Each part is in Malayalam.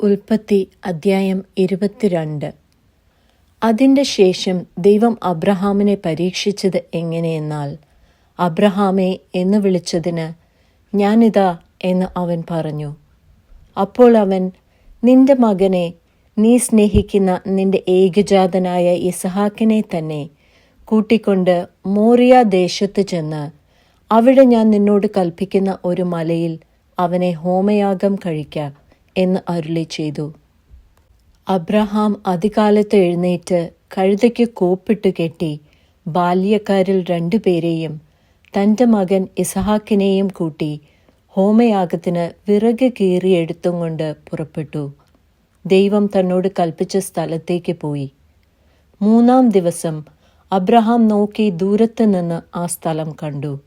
ഉൽപ്പത്തി അദ്ധ്യായം ഇരുപത്തിരണ്ട്. അതിന്റെ ശേഷം ദൈവം അബ്രഹാമിനെ പരീക്ഷിച്ചത് എങ്ങനെയെന്നാൽ അബ്രഹാമെ എന്ന് വിളിച്ചതിന് ഞാനിതാ എന്ന് അവൻ പറഞ്ഞു. അപ്പോൾ അവൻ നിന്റെ മകനെ നീ സ്നേഹിക്കുന്ന നിന്റെ ഏകജാതനായ ഇസഹാക്കിനെ തന്നെ കൂട്ടിക്കൊണ്ട് മോറിയ ദേശത്ത് ചെന്ന് അവിടെ ഞാൻ നിന്നോട് കൽപ്പിക്കുന്ന ഒരു മലയിൽ അവനെ ഹോമയാഗം കഴിക്ക. എന്ന് അരുളി ചെയ്തു. അബ്രഹാം അതികാലത്ത് എഴുന്നേറ്റ് കഴുതയ്ക്ക് കോപ്പിട്ട് കെട്ടി ബാല്യക്കാരിൽ രണ്ടുപേരെയും തന്റെ മകൻ ഇസഹാക്കിനെയും കൂട്ടി ഹോമയാഗത്തിന് വിറക് കീറിയെടുത്തും കൊണ്ട് പുറപ്പെട്ടു. ദൈവം തന്നോട് കൽപ്പിച്ച സ്ഥലത്തേക്ക് പോയി. മൂന്നാം ദിവസം അബ്രഹാം നോക്കി ദൂരത്ത് നിന്ന് ആ സ്ഥലം കണ്ടു.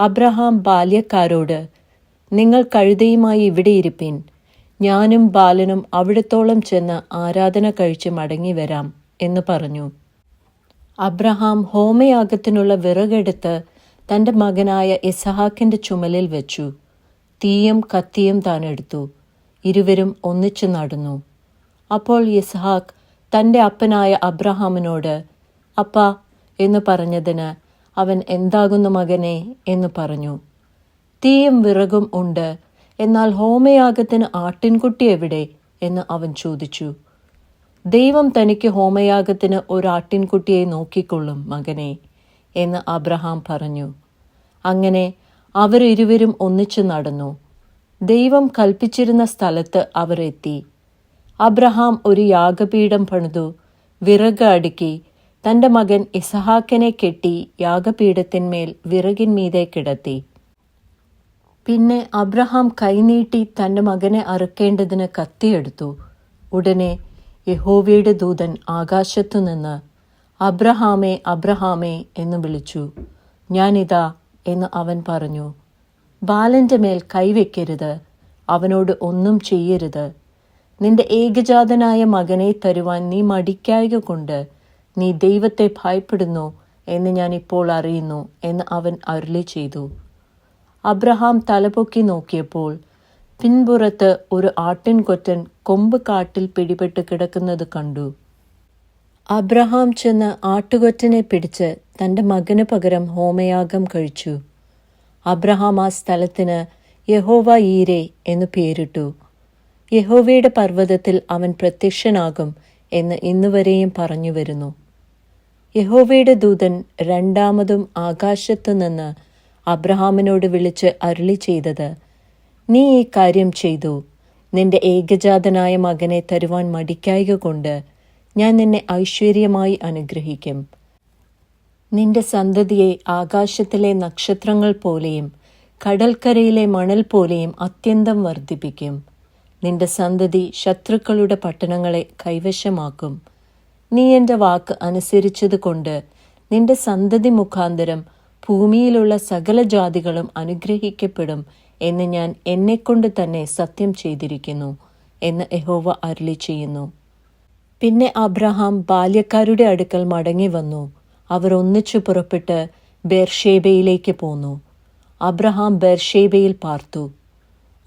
അബ്രഹാം ബാല്യക്കാരോട് നിങ്ങൾ കഴുതയുമായി ഇവിടെ ഞാനും ബാലനും അവിടത്തോളം ചെന്ന് ആരാധന കഴിച്ച് മടങ്ങി വരാം എന്ന് പറഞ്ഞു. അബ്രഹാം ഹോമയാഗത്തിനുള്ള വിറകെടുത്ത് തന്റെ മകനായ ഇസഹാക്കിന്റെ ചുമലിൽ വെച്ചു. തീയും കത്തിയും താൻ എടുത്തു. ഇരുവരും ഒന്നിച്ചു നടന്നു. അപ്പോൾ ഇസ്ഹാക്ക് തന്റെ അപ്പനായ അബ്രഹാമിനോട് അപ്പ എന്ന് പറഞ്ഞതിന് അവൻ എന്താകുന്നു മകനെ? എന്ന് പറഞ്ഞു. തീയും വിറകും ഉണ്ട്. എന്നാൽ ഹോമയാഗത്തിന് ആട്ടിൻകുട്ടി എവിടെ? എന്ന് അവൻ ചോദിച്ചു. ദൈവം തനിക്ക് ഹോമയാഗത്തിന് ഒരു ആട്ടിൻകുട്ടിയെ നോക്കിക്കൊള്ളും മകനെ എന്ന് അബ്രഹാം പറഞ്ഞു. അങ്ങനെ അവരിരുവരും ഒന്നിച്ചു നടന്നു. ദൈവം കൽപ്പിച്ചിരുന്ന സ്ഥലത്ത് അവർ എത്തി. അബ്രഹാം ഒരു യാഗപീഠം പണിതു. വിറക് അടുക്കി. തന്റെ മകൻ ഇസഹാക്കിനെ കെട്ടി യാഗപീഠത്തിന്മേൽ വിറകിന്മീതെ കിടത്തി. പിന്നെ അബ്രഹാം കൈനീട്ടി തന്റെ മകനെ അറുക്കേണ്ടതിന് കത്തിയെടുത്തു. ഉടനെ യഹോവയുടെ ദൂതൻ ആകാശത്തു നിന്ന് അബ്രഹാമേ അബ്രഹാമേ എന്ന് വിളിച്ചു. ഞാനിതാ എന്ന് അവൻ പറഞ്ഞു. ബാലന്റെ മേൽ കൈവയ്ക്കരുത് അവനോട് ഒന്നും ചെയ്യരുത്. നിന്റെ ഏകജാതനായ മകനെ തരുവാൻ നീ മടിക്കായക കൊണ്ട് നീ ദൈവത്തെ ഭയപ്പെടുന്നു എന്ന് ഞാൻ ഇപ്പോൾ അറിയുന്നു എന്ന് അവൻ അരുളി ചെയ്തു. അബ്രഹാം തലപൊക്കി നോക്കിയപ്പോൾ പിൻപുറത്ത് ഒരു ആട്ടിൻകൊറ്റൻ കൊമ്പ് കാട്ടിൽ പിടിപെട്ട് കിടക്കുന്നത് കണ്ടു. അബ്രഹാം ചെന്ന് ആട്ടുകൊറ്റനെ പിടിച്ച് തന്റെ മകന് പകരം ഹോമയാഗം കഴിച്ചു. അബ്രഹാം ആ സ്ഥലത്തിന് യഹോവ ഈരെ എന്ന് പേരിട്ടു. യഹോവയുടെ പർവതത്തിൽ അവൻ പ്രത്യക്ഷനാകും എന്ന് ഇന്നുവരെയും പറഞ്ഞു വരുന്നു. യഹോവയുടെ ദൂതൻ രണ്ടാമതും ആകാശത്തു നിന്ന് അബ്രഹാമിനോട് വിളിച്ച് അരുളി ചെയ്തത് നീ ഈ കാര്യം ചെയ്തു. നിന്റെ ഏകജാതനായ മകനെ തരുവാൻ മടിക്കായക കൊണ്ട് ഞാൻ നിന്നെ ഐശ്വര്യമായി അനുഗ്രഹിക്കും. നിന്റെ സന്തതിയെ ആകാശത്തിലെ നക്ഷത്രങ്ങൾ പോലെയും കടൽക്കരയിലെ മണൽ പോലെയും അത്യന്തം വർദ്ധിപ്പിക്കും. നിന്റെ സന്തതി ശത്രുക്കളുടെ പട്ടണങ്ങളെ കൈവശമാക്കും. നീ എന്റെ വാക്ക് അനുസരിച്ചതുകൊണ്ട് നിന്റെ സന്തതി മുഖാന്തരം ഭൂമിയിലുള്ള സകല ജാതികളും അനുഗ്രഹിക്കപ്പെടും എന്ന് ഞാൻ എന്നെക്കൊണ്ട് തന്നെ സത്യം ചെയ്തിരിക്കുന്നു എന്ന് യഹോവ അരുളി ചെയ്യുന്നു. പിന്നെ അബ്രഹാം ബാല്യക്കാരുടെ അടുക്കൽ മടങ്ങി വന്നു. അവർ ഒന്നിച്ചു പുറപ്പെട്ട് ബേർഷേബയിലേക്ക് പോന്നു. അബ്രഹാം ബേർഷേബയിൽ പാർത്തു.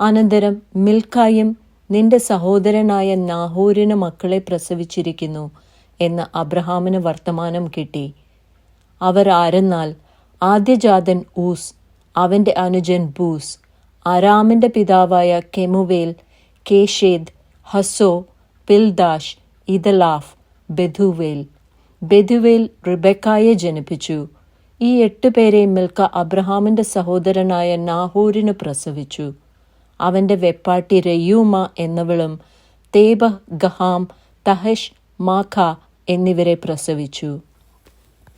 അനന്തരം മിൽക്കായും നിന്റെ സഹോദരനായ നാഹോരിന് മക്കളെ പ്രസവിച്ചിരിക്കുന്നു എന്ന് അബ്രഹാമിന് വർത്തമാനം കിട്ടി. അവർ ആരെന്നാൽ ആദ്യജാതൻ ഊസ് അവന്റെ അനുജൻ ബൂസ് അരാമിന്റെ പിതാവായ കെമുവേൽ കേഷേദ് ഹസോ പിൽദാഷ് ഇദലാഫ് ബെധുവേൽ ബെധുവേൽ റിബക്കായെ ജനിപ്പിച്ചു. ഈ എട്ട് പേരെ മിൽക്ക അബ്രഹാമിന്റെ സഹോദരനായ നാഹൂരിന് പ്രസവിച്ചു. അവന്റെ വെപ്പാട്ടി രയൂമ എന്നവളും തേബ ഗഹാം തഹഷ് മാഖ എന്നിവരെ പ്രസവിച്ചു.